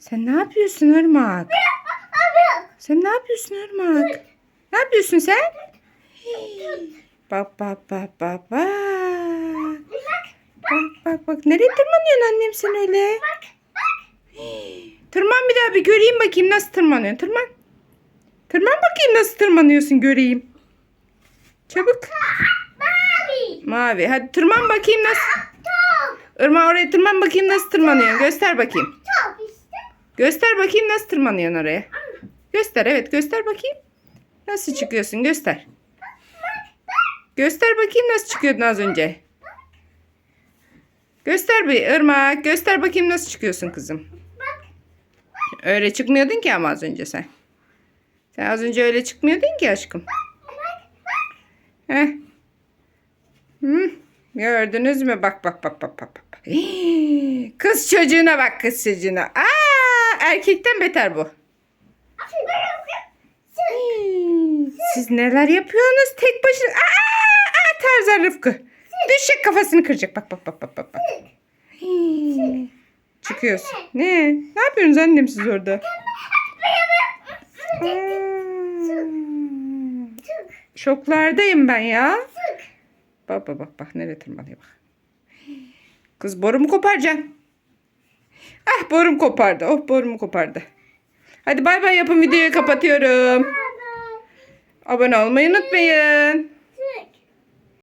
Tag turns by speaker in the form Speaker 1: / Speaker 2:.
Speaker 1: Sen ne yapıyorsun Irmak? Sen ne yapıyorsun Irmak? Ne yapıyorsun sen? Bak bak bak bak bak. Bak bak bak. Nereye tırmanıyorsun annem sen öyle? Tırman bir daha bir göreyim bakayım nasıl tırmanıyorsun. Tırman. Tırman bakayım nasıl tırmanıyorsun göreyim. Çabuk. Mavi. Hadi tırman bakayım nasıl. Irma oraya tırman bakayım nasıl tırmanıyorsun. Göster bakayım. Göster bakayım nasıl tırmanıyorsun oraya. Göster evet göster bakayım. Nasıl çıkıyorsun göster. Göster bakayım nasıl çıkıyordun az önce. Göster bir ırmak. Göster bakayım nasıl çıkıyorsun kızım. Öyle çıkmıyordun ki ama az önce sen. Sen az önce öyle çıkmıyordun ki aşkım. Heh. Hı, gördünüz mü? Bak bak bak bak. bak. Hii, Kız çocuğuna bak kız çocuğuna. Aa, erkekten beter bu. Siz neler yapıyorsunuz tek başına? Aa, aa Tarzan Rıfkı. Düşecek kafasını kıracak. Bak bak bak bak bak. bak. Çıkıyorsun. Ne? Ne yapıyorsunuz annem siz orada? Şoklardayım ben ya. Bak bak bak bak nereye tırmanıyor bak. Kız borumu koparacaksın. Ah borum kopardı. Oh borumu kopardı. Hadi bay bay yapın videoyu kapatıyorum. Abone olmayı unutmayın.